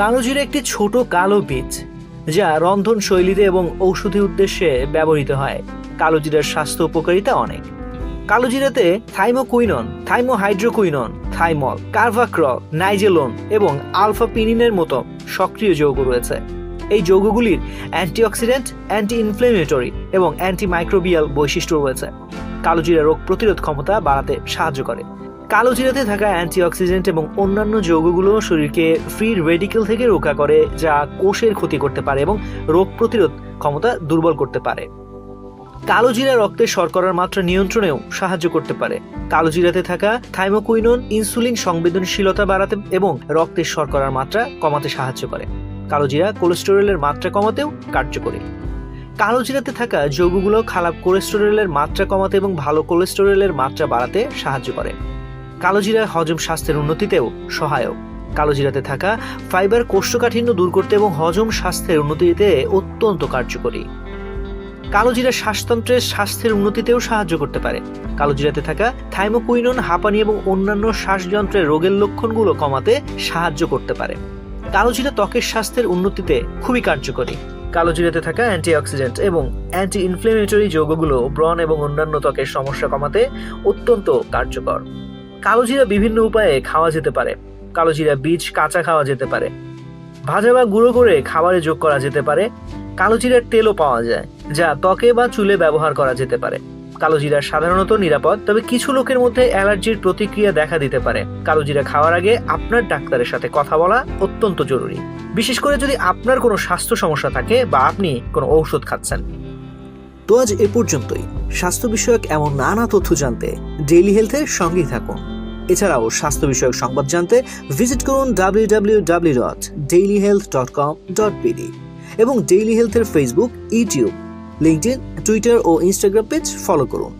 কালোজিরা একটি ছোট কালো বীজ, যা রন্ধন শৈলীতে এবং ঔষধি উদ্দেশ্যে ব্যবহৃত হয়। কালোজিরার স্বাস্থ্য উপকারিতা অনেক। কালোজিরাতে থাইমোকুইনন, থাইমোহাইড্রোকুইনন, থাইমল, কার্ভাক্রল, নাইজেলন এবং আলফা পিনিনের মতো সক্রিয় যৌগ রয়েছে। এই যৌগগুলির অ্যান্টিঅক্সিডেন্ট অ্যান্টি ইনফ্লেমেটরি এবং অ্যান্টিমাইক্রোবিয়াল বৈশিষ্ট্য রয়েছে। কালোজিরা রোগ প্রতিরোধ ক্ষমতা বাড়াতে সাহায্য করে। কালোজিরাতে থাকা অ্যান্টিঅক্সিডেন্ট এবং অন্যান্য যৌগগুলো শরীরকে ফ্রি রেডিকেল থেকে রক্ষা করে, যা কোষের ক্ষতি করতে পারে এবং রোগ প্রতিরোধ ক্ষমতা দুর্বল করতে পারে। কালোজিরা রক্তে শর্করার মাত্রা নিয়ন্ত্রণেও সাহায্য করতে পারে। কালোজিরাতে থাকা থাইমোকুইনন ইনসুলিন সংবেদনশীলতা বাড়াতে এবং রক্তের শর্করার মাত্রা কমাতে সাহায্য করে। কালোজিরা কোলেস্টেরলের মাত্রা কমাতেও কার্যকরী। কালোজিরাতে থাকা যৌগগুলো খারাপ কোলেস্টেরলের মাত্রা কমাতে এবং ভালো কোলেস্টেরলের মাত্রা বাড়াতে সাহায্য করে। কালোজিরা হজম স্বাস্থ্যের উন্নতিতেও সহায়ক। কালোজিরাতে থাকা ফাইবার কোষ্ঠকাঠিন্য দূর করতে এবং হজম স্বাস্থ্যের উন্নতিতে অত্যন্ত কার্যকরী। কালোজিরা শ্বাসতন্ত্রের স্বাস্থ্যের উন্নতিতেও সাহায্য করতে পারে। কালোজিরাতে থাকা থাইমোকুইনন, হাঁপানি এবং অন্যান্য শ্বাসযন্ত্রের রোগের লক্ষণগুলো কমাতে সাহায্য করতে পারে। কালোজিরা ত্বকের স্বাস্থ্যের উন্নতিতে খুবই কার্যকরী। কালোজিরাতে থাকা অ্যান্টিঅক্সিডেন্ট এবং অ্যান্টি ইনফ্লেমেটরি যৌগগুলো ব্রণ এবং অন্যান্য ত্বকের সমস্যা কমাতে অত্যন্ত কার্যকর। কালোজিরা বিভিন্ন উপায়ে খাওয়া যেতে পারে। কালোজিরা বীজ কাঁচা খাওয়া যেতে পারে। ভাজা বা গুঁড়ো করে খাবারে যোগ করা যেতে পারে। কালোজিরার তেলও পাওয়া যায়, যা ত্বকে বা চুলে ব্যবহার করা যেতে পারে। কালোজিরা সাধারণত নিরাপদ, তবে কিছু লোকের মধ্যে অ্যালার্জির প্রতিক্রিয়া দেখা দিতে পারে। কালোজিরা খাওয়ার আগে আপনার ডাক্তারের সাথে কথা বলা অত্যন্ত জরুরি। বিশেষ করে যদি আপনার কোনো স্বাস্থ্য সমস্যা থাকে বা আপনি কোনো ঔষধ খাচ্ছেন। তো আজ এ পর্যন্তই। স্বাস্থ্য বিষয়ক এমন নানা তথ্য জানতে ডেইলি হেলথের সঙ্গেই থাকুন। এছাড়াও স্বাস্থ্য বিষয়ক সংবাদ জানতে ভিজিট করুন W W W dot daily health dot com dot এবং ডেইলি হেলথের ফেসবুক ইউটিউব লিঙ্কডিন টুইটার ও ইনস্টাগ্রাম পেজ ফলো করুন।